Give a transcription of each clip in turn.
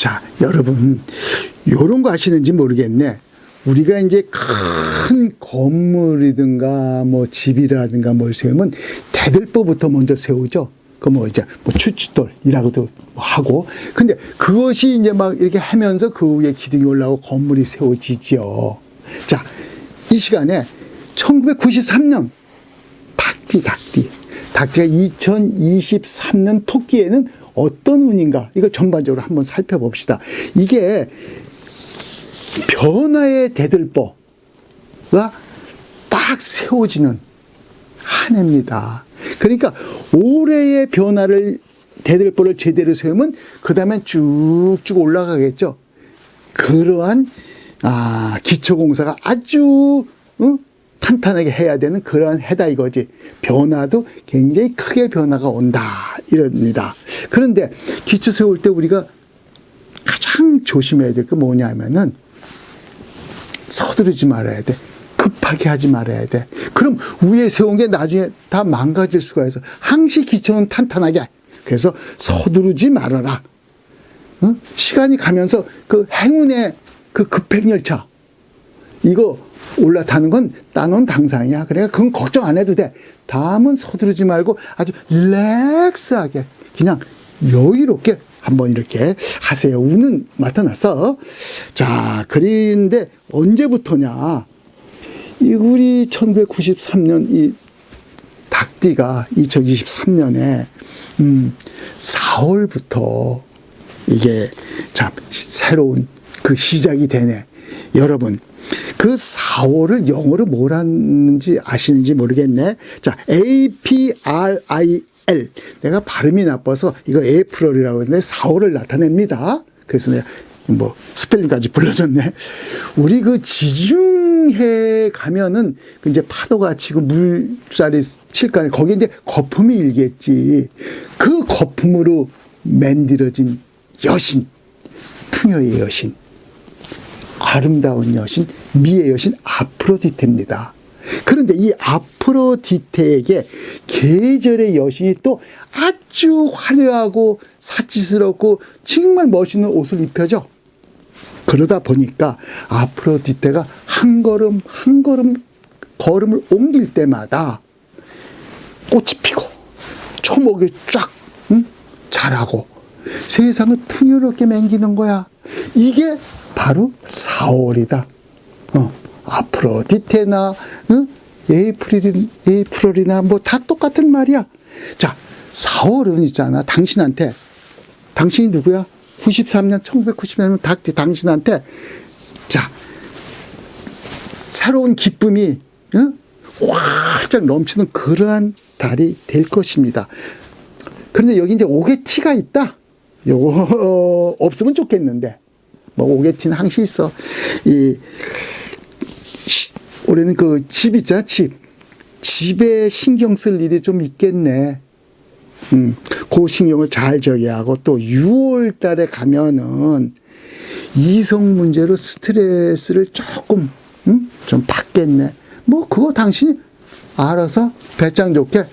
자, 여러분, 요런 거 아시는지 모르겠네. 우리가 이제 큰 건물이든가 뭐 집이라든가 뭘 세우면 대들보부터 먼저 세우죠. 그뭐 이제 뭐 추춧돌이라고도 하고. 근데 그것이 이제 막 이렇게 하면서 그 위에 기둥이 올라오고 건물이 세워지지요. 자, 이 시간에 1993년 닭띠, 닭띠. 닭띠가 2023년 토끼에는 어떤 운인가? 이걸 전반적으로 한번 살펴봅시다. 이게 변화의 대들보가 딱 세워지는 한 해입니다. 그러니까 올해의 변화를 대들보를 제대로 세우면 그 다음에 쭉쭉 올라가겠죠. 그러한 아, 기초공사가 아주 어? 탄탄하게 해야 되는 그러한 해다 이거지. 변화도 굉장히 크게 변화가 온다 이럽니다. 그런데 기초 세울 때 우리가 가장 조심해야 될 게 뭐냐면은 서두르지 말아야 돼. 급하게 하지 말아야 돼. 그럼 위에 세운 게 나중에 다 망가질 수가 있어. 항시 기초는 탄탄하게. 그래서 서두르지 말아라. 어? 시간이 가면서 그 행운의 그 급행열차 이거 올라타는 건 따놓은 당상이야. 그러니까 그건 걱정 안 해도 돼. 다음은 서두르지 말고 아주 릴렉스하게 그냥 여유롭게 한번 이렇게 하세요. 운은 나타났어. 자, 그런데 언제부터냐? 이 우리 1993년 이 닭띠가 2023년에 음 4월부터 이게 자 새로운 그 시작이 되네. 여러분 그 4월을 영어로 뭐라는지 아시는지 모르겠네. 자 A P R I L 내가 발음이 나빠서 이거 에이프럴이라고 하는데 4월을 나타냅니다. 그래서 내가 뭐 스펠링까지 불러줬네. 우리 그 지중해 가면은 그 이제 파도가 치고 물살이 칠까 거기 이제 거품이 일겠지. 그 거품으로 만들어진 여신, 풍요의 여신, 아름다운 여신, 미의 여신 아프로디테입니다. 그런데 이 아프로디테에게 계절의 여신이 또 아주 화려하고 사치스럽고 정말 멋있는 옷을 입혀줘. 그러다 보니까 아프로디테가 한 걸음 한 걸음 걸음을 옮길 때마다 꽃이 피고 초목이 쫙 응? 자라고 세상을 풍요롭게 맹기는 거야. 이게 바로 4월이다. 어, 아프로디테나 응? 에이프릴, 에이프릴 이나 뭐 다 똑같은 말이야. 자, 4월은 있잖아. 당신한테 당신이 누구야? 93년 1993년 닭띠 당신한테 자 새로운 기쁨이 응? 활짝 넘치는 그러한 달이 될 것입니다. 그런데 여기 이제 오게티가 있다. 요거 어, 없으면 좋겠는데 뭐 오게티는 항시 있어. 이 시, 올해는 그 집 있잖아 집 집에 신경 쓸 일이 좀 있겠네. 음, 그 신경을 잘 저기 하고 또 6월 달에 가면은 이성 문제로 스트레스를 조금 음? 좀 받겠네. 뭐 그거 당신이 알아서 배짱 좋게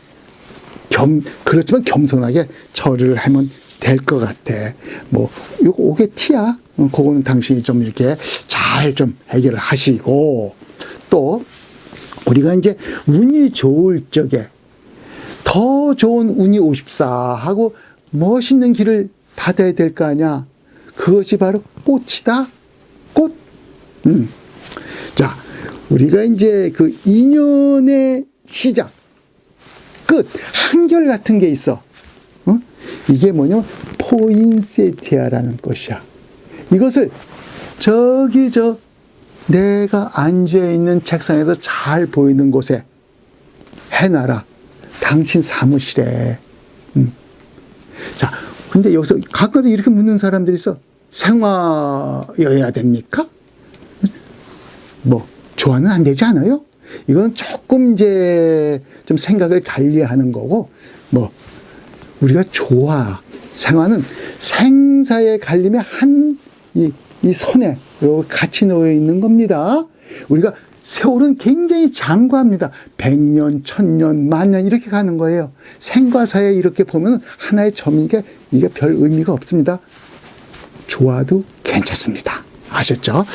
겸 그렇지만 겸손하게 처리를 하면 될 것 같아. 뭐 이거 오게 티야. 어, 그거는 당신이 좀 이렇게 잘 좀 해결을 하시고 또 우리가 이제 운이 좋을 적에 더 좋은 운이 오십사 하고 멋있는 길을 닫아야 될 거 아니야. 그것이 바로 꽃이다. 꽃. 음. 자, 우리가 이제 그 인연의 시작, 끝, 한결 같은 게 있어. 어? 이게 뭐냐면 포인세티아라는 것이야. 이것을 저기 저 내가 앉아 있는 책상에서 잘 보이는 곳에 해놔라. 당신 사무실에. 음. 자, 근데 여기서 가끔도 이렇게 묻는 사람들이 있어. 생화여야 됩니까? 뭐, 좋아는 안 되지 않아요? 이건 조금 이제 좀 생각을 달리 하는 거고, 뭐, 우리가 좋아. 생화는 생사의 갈림의 한, 이, 이 선에 같이 놓여 있는 겁니다. 우리가 세월은 굉장히 장구합니다. 100년, 1000년, 만년 이렇게 가는 거예요. 생과 사에 이렇게 보면 하나의 점이게 이게 별 의미가 없습니다. 좋아도 괜찮습니다. 아셨죠?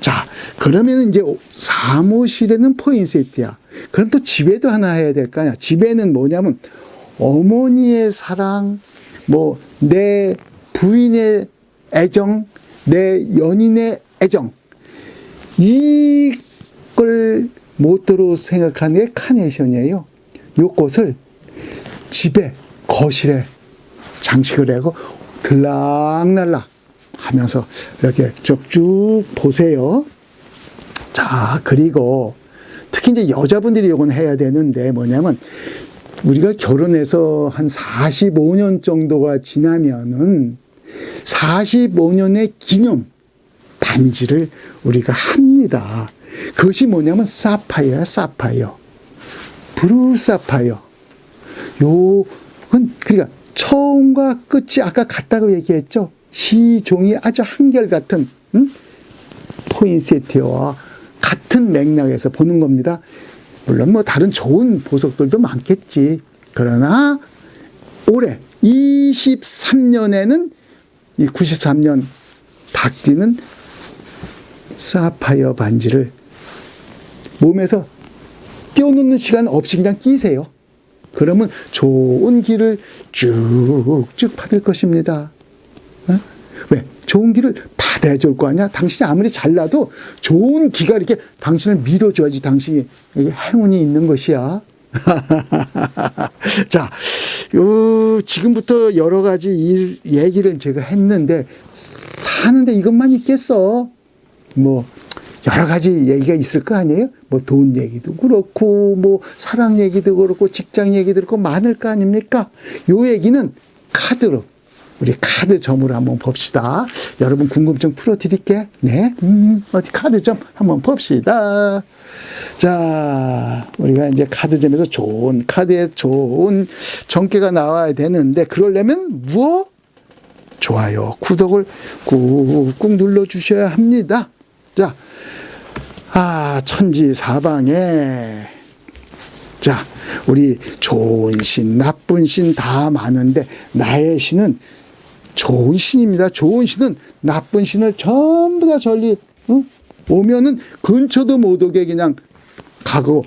자, 그러면 이제 사무실에는 포인세트야. 그럼 또 집에도 하나 해야 될 거 아니야. 집에는 뭐냐면 어머니의 사랑, 뭐 내 부인의 애정, 내 연인의 애정. 이걸 모토로 생각하는 게 카네이션이에요. 요것을 집에, 거실에 장식을 하고 들락날락 하면서 이렇게 쭉쭉 보세요. 자, 그리고 특히 이제 여자분들이 요건 해야 되는데 뭐냐면 우리가 결혼해서 한 45년 정도가 지나면은 45년의 기념 반지를 우리가 합니다. 그것이 뭐냐면 사파이어야, 사파이어. 브루 사파이어. 요건 그러니까 처음과 끝이 아까 같다고 얘기했죠. 시종이 아주 한결같은 응? 포인세티와 같은 맥락에서 보는 겁니다. 물론 뭐 다른 좋은 보석들도 많겠지. 그러나 올해 23년에는 이 93년 닭띠는 사파이어 반지를 몸에서 띄워놓는 시간 없이 그냥 끼세요. 그러면 좋은 길을 쭉쭉 받을 것입니다. 어? 왜? 좋은 길을 받아야 좋을 거 아니야? 당신이 아무리 잘나도 좋은 기가 이렇게 당신을 밀어줘야지 당신이 행운이 있는 것이야. 자, 요, 지금부터 여러 가지 일, 얘기를 제가 했는데, 사는데 이것만 있겠어. 뭐, 여러 가지 얘기가 있을 거 아니에요? 뭐 돈 얘기도 그렇고, 뭐 사랑 얘기도 그렇고, 직장 얘기도 그렇고, 많을 거 아닙니까? 요 얘기는 카드로, 우리 카드 점으로 한번 봅시다. 여러분 궁금증 풀어드릴게. 네. 음, 어디 카드 점 한번 봅시다. 자, 우리가 이제 카드점에서 좋은, 카드에 좋은 정계가 나와야 되는데, 그러려면 무엇? 좋아요, 구독을 꾹꾹 눌러주셔야 합니다. 자, 아, 천지 사방에. 자, 우리 좋은 신, 나쁜 신 다 많은데, 나의 신은 좋은 신입니다. 좋은 신은 나쁜 신을 전부 다 전리, 응? 오면은 근처도 못 오게 그냥 가고,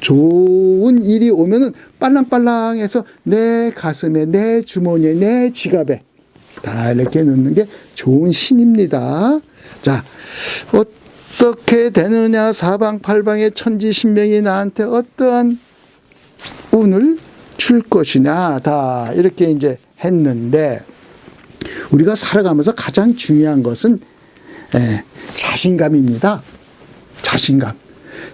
좋은 일이 오면은 빨랑빨랑해서 내 가슴에, 내 주머니에, 내 지갑에 다 이렇게 넣는 게 좋은 신입니다. 자, 어떻게 되느냐? 사방팔방의 천지신명이 나한테 어떠한 운을 줄 것이냐? 다 이렇게 이제 했는데, 우리가 살아가면서 가장 중요한 것은 예, 자신감입니다. 자신감.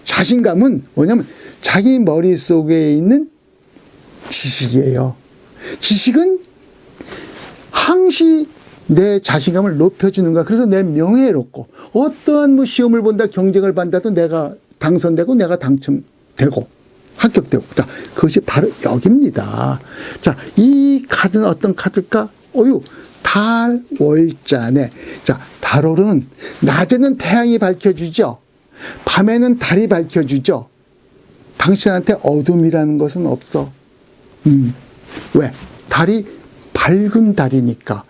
자신감은 뭐냐면 자기 머릿속에 있는 지식이에요. 지식은 항시 내 자신감을 높여주는가. 그래서 내 명예롭고 어떠한 뭐 시험을 본다, 경쟁을 받아도 내가 당선되고 내가 당첨되고 합격되고. 자, 그것이 바로 여기입니다. 자, 이 카드는 어떤 카드일까? 어유, 달, 월자네. 자, 달월은 낮에는 태양이 밝혀주죠. 밤에는 달이 밝혀주죠. 당신한테 어둠이라는 것은 없어. 음. 왜? 달이 밝은 달이니까.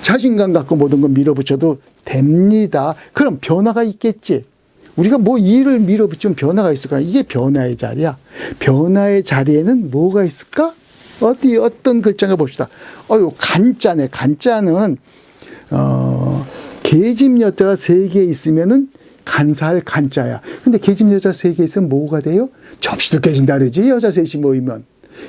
자신감 갖고 모든 걸 밀어붙여도 됩니다. 그럼 변화가 있겠지. 우리가 뭐 일을 밀어붙이면 변화가 있을까? 이게 변화의 자리야. 변화의 자리에는 뭐가 있을까? 어디 어떤 글자가 봅시다. 어유 간자네. 간자는 어 계집 여자가 세 개 있으면은 간사할 간자야. 근데 계집 여자 세 개 있으면 뭐가 돼요? 접시도 깨진다 그러지. 여자 셋이 모이면.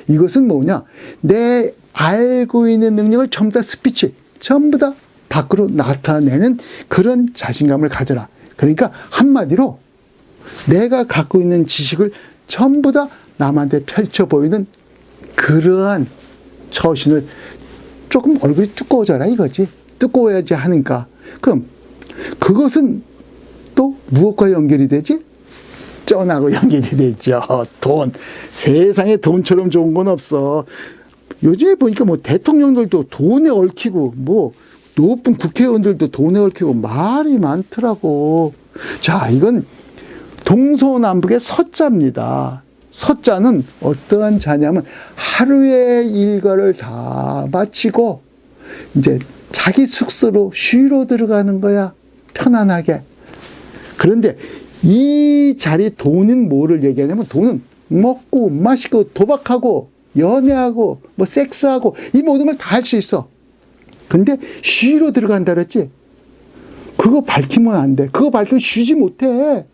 이것은 뭐냐? 내 알고 있는 능력을 전부 다 스피치, 전부 다 밖으로 나타내는 그런 자신감을 가져라. 그러니까 한마디로 내가 갖고 있는 지식을 전부 다 남한테 펼쳐 보이는 그러한 처신을 조금 얼굴이 두꺼워져라 이거지. 두꺼워야지 하니까. 그럼 그것은 또 무엇과 연결이 되지? 쩐하고 연결이 되죠. 돈. 세상에 돈처럼 좋은 건 없어. 요즘에 보니까 뭐 대통령들도 돈에 얽히고 뭐 높은 국회의원들도 돈에 얽히고 말이 많더라고. 자, 이건 동서남북의 서자입니다. 서자는 어떠한 자냐면 하루의 일과를 다 마치고 이제 자기 숙소로 쉬러 들어가는 거야. 편안하게. 그런데 이 자리 돈은 뭐를 얘기하냐면 돈은 먹고 마시고 도박하고 연애하고 뭐 섹스하고 이 모든 걸 다 할 수 있어. 근데 쉬러 들어간다 그랬지? 그거 밝히면 안 돼. 그거 밝히면 쉬지 못해.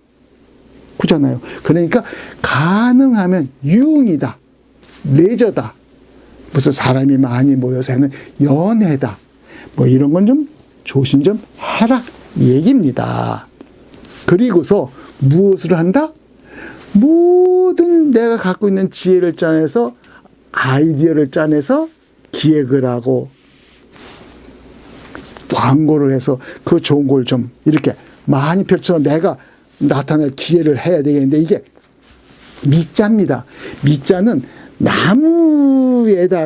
그잖아요. 그러니까 가능하면 유흥이다. 레저다. 무슨 사람이 많이 모여서 하는 연애다. 뭐 이런 건 좀 조심 좀 해라. 이 얘기입니다. 그리고서 무엇을 한다? 모든 내가 갖고 있는 지혜를 짜내서 아이디어를 짜내서 기획을 하고 광고를 해서 그 좋은 걸 좀 이렇게 많이 펼쳐 내가 나타낼 기회를 해야 되겠는데 이게 밑자입니다. 밑자는 나무에다가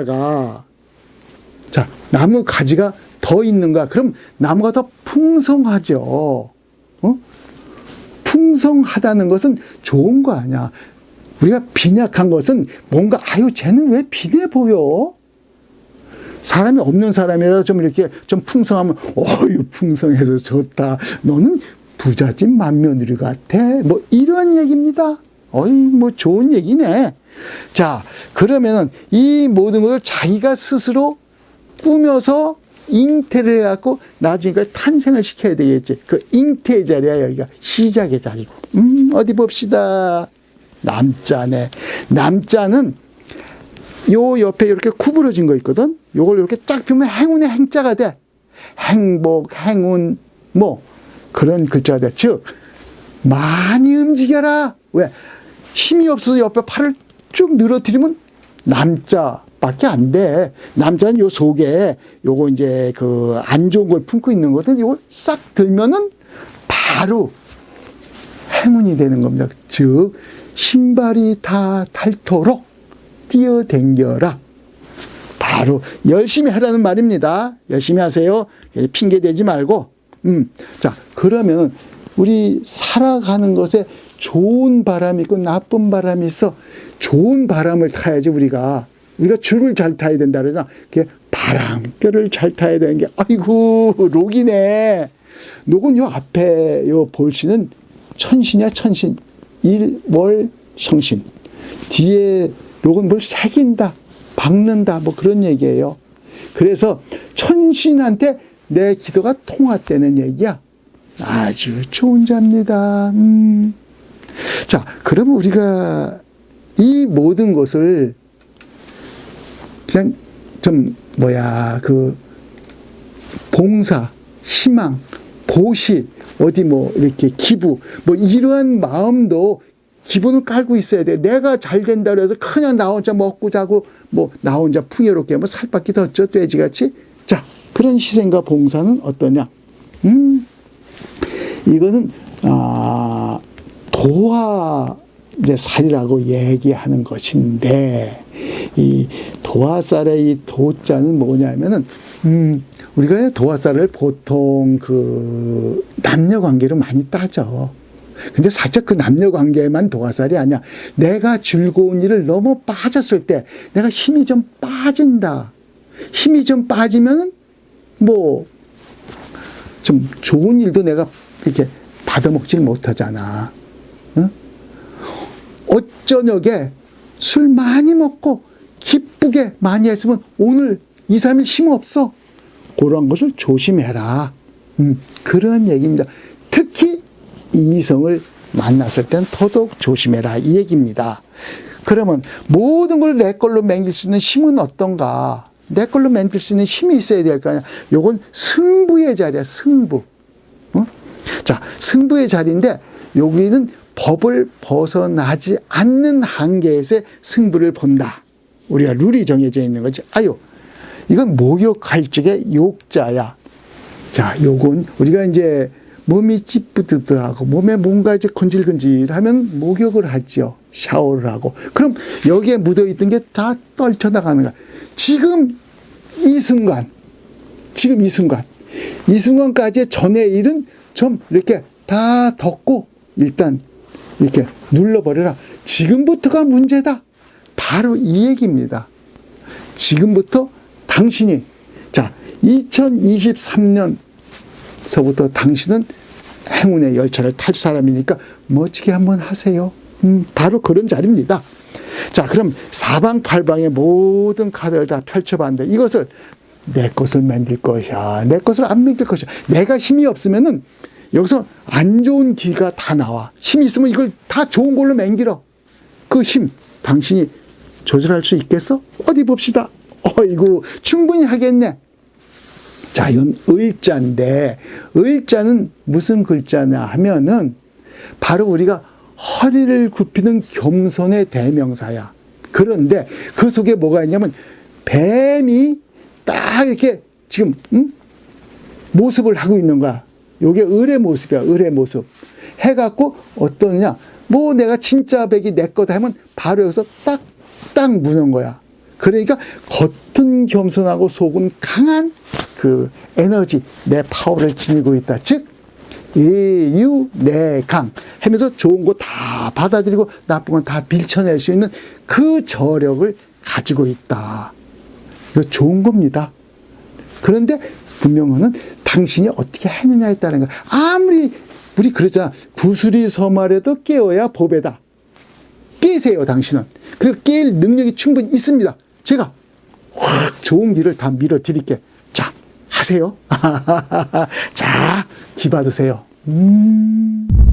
자 나무 가지가 더 있는가? 그럼 나무가 더 풍성하죠. 어? 풍성하다는 것은 좋은 거 아니야. 우리가 빈약한 것은 뭔가 아유 쟤는 왜 빈해 보여? 사람이 없는 사람이라 좀 이렇게 좀 풍성하면 어유 풍성해서 좋다. 너는 부잣집 맏며느리 같아. 뭐 이런 얘기입니다. 어이 뭐 좋은 얘기네. 자 그러면은 이 모든 것을 자기가 스스로 꾸며서 잉태를 해갖고 나중에 그걸 탄생을 시켜야 되겠지. 그 잉태의 자리야 여기가 시작의 자리고. 음 어디 봅시다. 남자네. 남자는 요 옆에 이렇게 구부러진 거 있거든. 요걸 이렇게 쫙 펴면 행운의 행자가 돼. 행복, 행운, 뭐 그런 글자가 돼. 즉 많이 움직여라. 왜? 힘이 없어서 옆에 팔을 쭉 늘어뜨리면 남자밖에 안 돼. 남자는 요 속에 요거 이제 그 안 좋은 걸 품고 있는 거든. 요걸 싹 들면은 바로 행운이 되는 겁니다. 즉 신발이 다 닳도록 뛰어댕겨라. 바로 열심히 하라는 말입니다. 열심히 하세요. 핑계 대지 말고. 음. 자, 그러면 우리 살아가는 것에 좋은 바람이 있고 나쁜 바람이 있어. 좋은 바람을 타야지 우리가. 우리가 줄을 잘 타야 된다 그러잖아. 그게 바람결을 잘 타야 되는 게 아이고 록이네. 녹은 요 앞에 요 볼씨는 천신이야 천신. 일월 성신. 뒤에 록은 뭘 새긴다, 박는다, 뭐 그런 얘기예요. 그래서 천신한테 내 기도가 통화되는 얘기야. 아주 좋은 자입니다. 음. 자, 그러면 우리가 이 모든 것을 그냥 좀 뭐야 그 봉사, 희망, 보시, 어디 뭐 이렇게 기부, 뭐 이러한 마음도 기본을 깔고 있어야 돼. 내가 잘 된다 그래서 그냥 나 혼자 먹고 자고 뭐 나 혼자 풍요롭게 뭐 살 밖에 더 쪄 돼지같이. 자, 그런 희생과 봉사는 어떠냐? 음, 이거는 아 도화 이제 살이라고 얘기하는 것인데 이 도화살의 이 도자는 뭐냐면은 음 우리가 도화살을 보통 그 남녀 관계로 많이 따져. 근데 살짝 그 남녀 관계만 도화살이 아니야. 내가 즐거운 일을 너무 빠졌을 때 내가 힘이 좀 빠진다. 힘이 좀 빠지면 뭐 좀 좋은 일도 내가 이렇게 받아먹질 못하잖아. 응? 어쩌녁에 술 많이 먹고 기쁘게 많이 했으면 오늘 2, 3일 힘 없어. 그런 것을 조심해라. 음, 그런 얘기입니다. 특히 이성을 만났을 땐 더더욱 조심해라. 이 얘기입니다. 그러면 모든 걸 내 걸로 맹길 수 있는 힘은 어떤가? 내 걸로 맹길 수 있는 힘이 있어야 될 거 아니야. 요건 승부의 자리야, 승부. 어? 자, 승부의 자리인데 여기는 법을 벗어나지 않는 한계에서의 승부를 본다. 우리가 룰이 정해져 있는 거지. 아유, 이건 목욕할 적의 욕자야. 자, 요건 우리가 이제 몸이 찌뿌드드하고 몸에 뭔가 이제 건질건질하면 목욕을 하죠. 샤워를 하고. 그럼 여기에 묻어있던 게 다 떨쳐나가는 거야. 지금 이 순간, 지금 이 순간, 이 순간까지의 전의 일은 좀 이렇게 다 덮고 일단 이렇게 눌러버려라. 지금부터가 문제다. 바로 이 얘기입니다. 지금부터 당신이 자 2023년 서부터 당신은 행운의 열차를 탈 사람이니까 멋지게 한번 하세요. 음, 바로 그런 자리입니다. 자, 그럼 사방팔방의 모든 카드를 다 펼쳐봤는데 이것을 내 것을 만들 것이야. 내 것을 안 만들 것이야. 내가 힘이 없으면은 여기서 안 좋은 기가 다 나와. 힘이 있으면 이걸 다 좋은 걸로 맹길어. 그 힘, 당신이 조절할 수 있겠어? 어디 봅시다. 어이구, 충분히 하겠네. 자, 이건 을자인데, 을자는 무슨 글자냐 하면은, 바로 우리가 허리를 굽히는 겸손의 대명사야. 그런데 그 속에 뭐가 있냐면, 뱀이 딱 이렇게 지금, 응? 모습을 하고 있는 거야. 요게 을의 모습이야, 을의 모습. 해갖고 어떠냐? 뭐 내가 진짜 백이 내 거다 하면 바로 여기서 딱, 딱 무는 거야. 그러니까 겉은 겸손하고 속은 강한 그 에너지, 내 파워를 지니고 있다. 즉, 예유, 내강 하면서 좋은 거 다 받아들이고 나쁜 건 다 밀쳐낼 수 있는 그 저력을 가지고 있다. 이거 좋은 겁니다. 그런데 분명은 당신이 어떻게 했느냐에 따른 거. 아무리 우리 그러잖아. 구슬이 서말에도 깨어야 법에다. 깨세요, 당신은. 그리고 깰 능력이 충분히 있습니다. 제가 확 좋은 길을 다 밀어 드릴게. 자, 하세요. 자, 기 받으세요. 음.